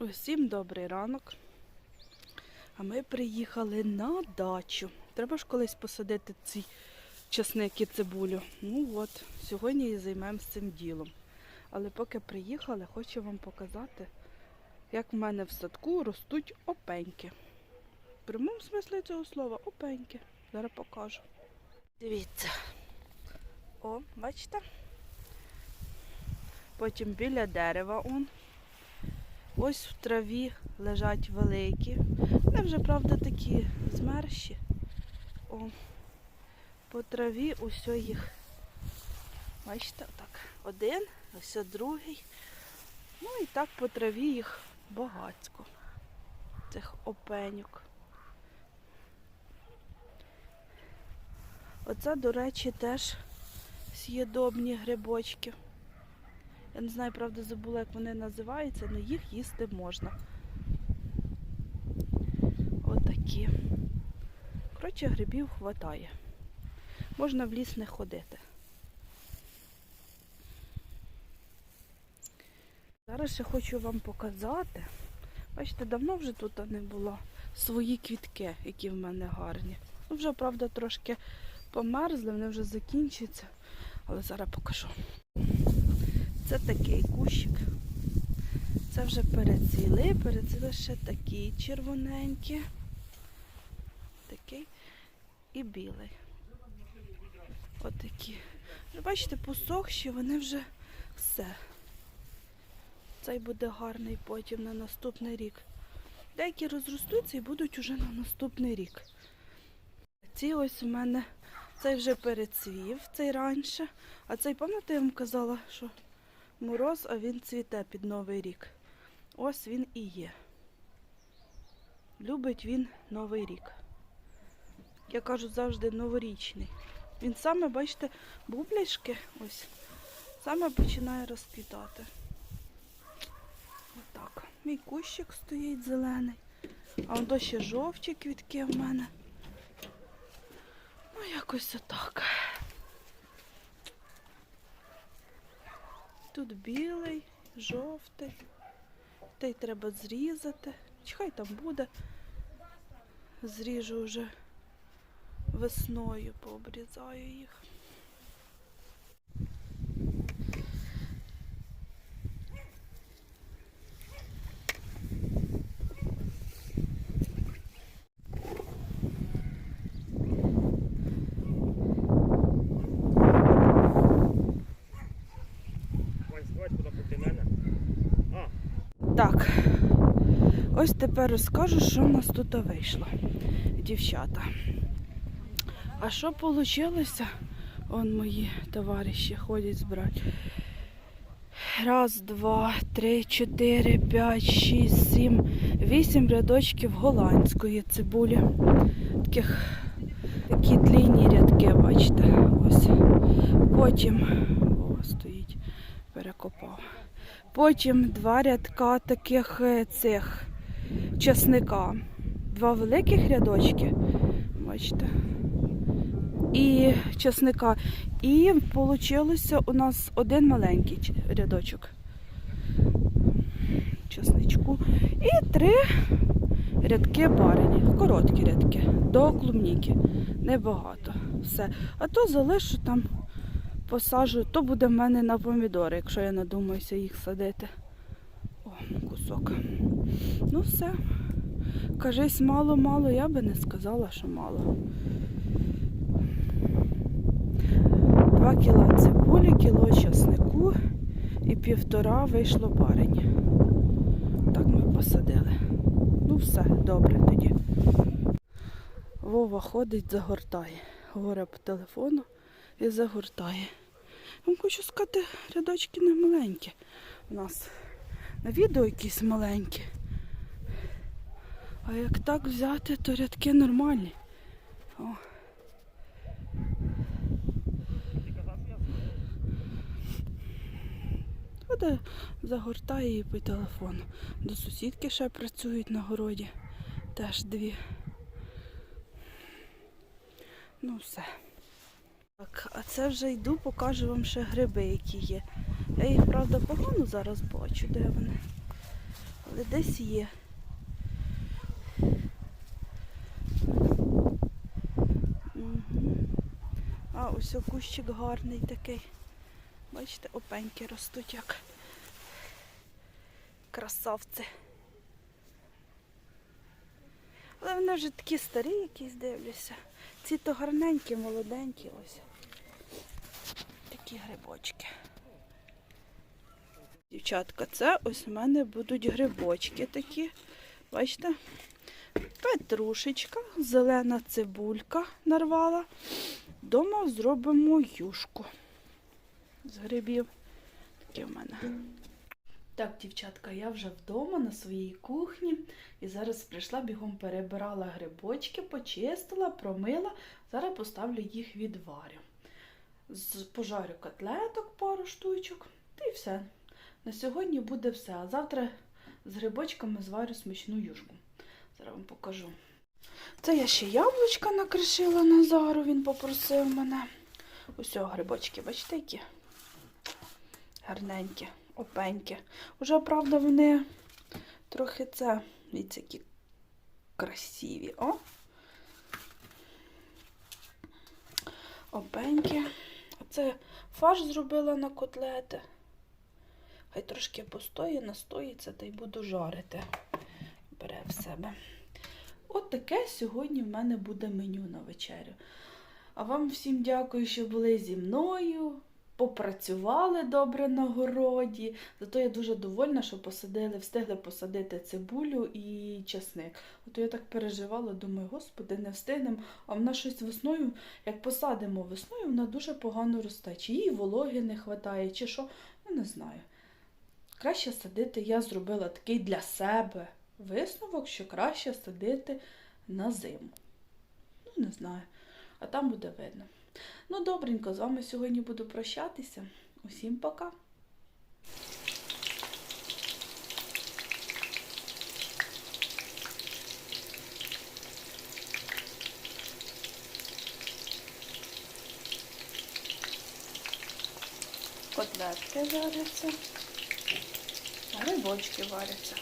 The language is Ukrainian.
Усім добрий ранок. А ми приїхали на дачу. Треба ж колись посадити ці часник і цибулю. Ну от, сьогодні і займемося цим ділом. Але поки приїхали, хочу вам показати, як в мене в садку ростуть опеньки. В прямому смислі цього слова опеньки. Зараз покажу. Дивіться. О, бачите? Потім біля дерева он. Ось в траві лежать великі. Вони вже, правда, такі змерші. О, по траві усьо їх. Бачите, отак. Один, ось другий. Ну і так по траві їх багацько. Цих опенюк. Оце, до речі, теж з'їдобні грибочки. Я не знаю, правда, забула, як вони називаються, але їх їсти можна. Отакі. Коротше, грибів хватає. Можна в ліс не ходити. Зараз ще хочу вам показати. Бачите, давно вже тут не було свої квітки, які в мене гарні. Ну, вже, правда, трошки померзли, вони вже закінчаться, але зараз покажу. Це такий кущик. Це вже перецвіли, перецвіли ще такі червоненькі. Такий і білий. Отакі. Ви Бачите, посохші, вони вже все. Цей буде гарний потім на наступний рік. Деякі розростуться і будуть уже на наступний рік. Ці ось у мене цей вже перецвів, цей раніше. А цей, пам'ятаєте, я вам казала, що мороз, а він цвіте під Новий рік. Ось він і є. Любить він Новий рік. Я кажу завжди новорічний. Він саме, бачите, бубляшки ось, саме починає розквітати. Отак. Мій кущик стоїть зелений. А он ще жовті квітки в мене. Ну, якось отак. Тут білий, жовтий. Той треба зрізати. Чхай там буде. Зріжу вже весною, пообрізаю їх. Вань, сховать куди проти мене. А, Так, ось тепер розкажу, що в нас тут вийшло, дівчата. А що вийшло? Он мої товариші ходять збирати. Раз, два, три, чотири, п'ять, шість, сім, вісім рядочків голландської цибулі. Таких такі длинні рядки, бачите. Ось. Потім о, стоїть, перекопав. Потім два рядка таких е, цих часника. Два великих рядочки. Бачите. І часника. І вийшло у нас один маленький рядочок часничку. І три рядки барені. Короткі рядки. До клубніки. Небагато. Все. А то залишу там посаджу, то буде в мене на помідори, якщо я надумаюся їх садити. Кусок. Ну все. Кажись, мало-мало, я би не сказала, що мало. Два кіла цибулі, кіло часнику і півтора вийшло барень. Так ми посадили. Ну все, добре тоді. Вова ходить, загортає. Говорить по телефону і загортає. Вам хочу сказати, рядочки не маленькі. У нас на відео якісь маленькі. А як так взяти, то рядки нормальні. О. Ходе, загортає її по телефону. До сусідки ще працюють на городі. Теж дві. Ну все. Так, а це вже йду, покажу вам ще гриби, які є. Я їх, правда, погано зараз бачу, де вони. Але десь є. А, ось кущик гарний такий. Бачите, опеньки ростуть як красавці. Але вони вже такі старі якісь дивлюся. Ці то гарненькі, молоденькі ось. Такі грибочки. Дівчатка, це ось у мене будуть грибочки такі. Бачите? Петрушечка, зелена цибулька нарвала. Дома зробимо юшку з грибів. Такі в мене. Так, дівчатка, я вже вдома на своїй кухні і зараз прийшла бігом перебирала грибочки, почистила, промила. Зараз поставлю їх відварю. Пожарю котлеток пару штучок, й все. На сьогодні буде все. А завтра з грибочками зварю смачну юшку. Зараз вам покажу. Це я ще яблучка накришила Назару, він попросив мене. Ось о, грибочки, бачите, які? Гарненькі, опенькі. Уже, правда, вони трохи це, дивіться, які красиві. О! Опенькі. Оце фарш зробила на котлети. Хай трошки постоє, настоїться та й буду жарити. Бере в себе. От таке сьогодні в мене буде меню на вечерю. А вам всім дякую, що були зі мною. Попрацювали добре на городі. Зато я дуже довольна, що посадили, встигли посадити цибулю і часник. Ото я так переживала, думаю, господи, не встигнемо. А вона щось весною, як посадимо весною, вона дуже погано росте. Чи їй вологи не вистачає, чи що, ну не знаю. Краще садити, я зробила такий для себе висновок, що краще садити на зиму. Ну, не знаю. А там буде видно. Ну, добренько, з вами сьогодні буду прощатися. Усім пока. Котлетки варяться, грибочки варяться.